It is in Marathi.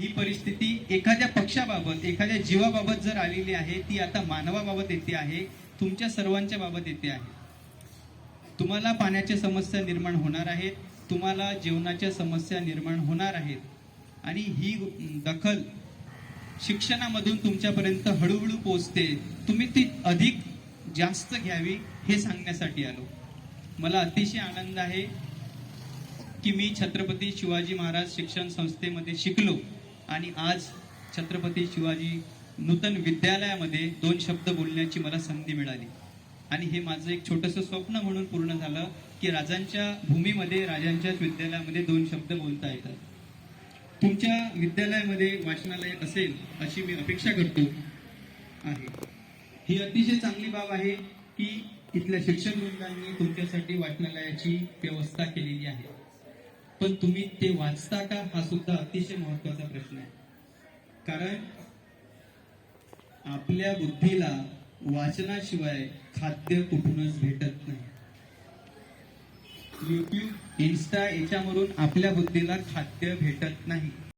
ही परिस्थिती एखाद्या पक्षाबाबत एखाद्या जीवाबाबत जर आलेली आहे ती आता मानवाबाबत येते आहे तुमच्या सर्वांच्या बाबत येते आहे. तुम्हाला पाण्याच्या समस्या निर्माण होणार आहेत तुम्हाला जेवणाच्या समस्या निर्माण होणार आहेत. आणि ही दखल शिक्षणामधून तुमच्यापर्यंत हळूहळू पोहोचते. तुम्ही ती अधिक जास्त घ्यावी हे सांगण्यासाठी आलो. मला अतिशय आनंद आहे की मी छत्रपती शिवाजी महाराज शिक्षण संस्थेमध्ये शिकलो. आणि आज छत्रपती शिवाजी नूतन विद्यालयामध्ये दोन शब्द बोलण्याची मला संधी मिळाली. आणि हे माझं एक छोटंसं स्वप्न म्हणून पूर्ण झालं की राजांच्या भूमीमध्ये राजांच्याच विद्यालयामध्ये दोन शब्द बोलता येतात. तुमच्या विद्यालयामध्ये वाचनालय असेल अशी मी अपेक्षा करतो आहे. ही अतिशय चांगली बाब आहे की इथल्या शिक्षण वृंदांनी तुमच्यासाठी वाचनालयाची व्यवस्था केलेली आहे. पण तुम्ही ते वाचता का? हा सुद्धा अतिशय महत्त्वाचा प्रश्न आहे. कारण आपल्या बुद्धीला वाचनाशिवाय खाद्य कुठूनच भेटत नाही. युट्यूब इन्स्टा याच्यावरून आपल्या बुद्धीला खाद्य भेटत नाही.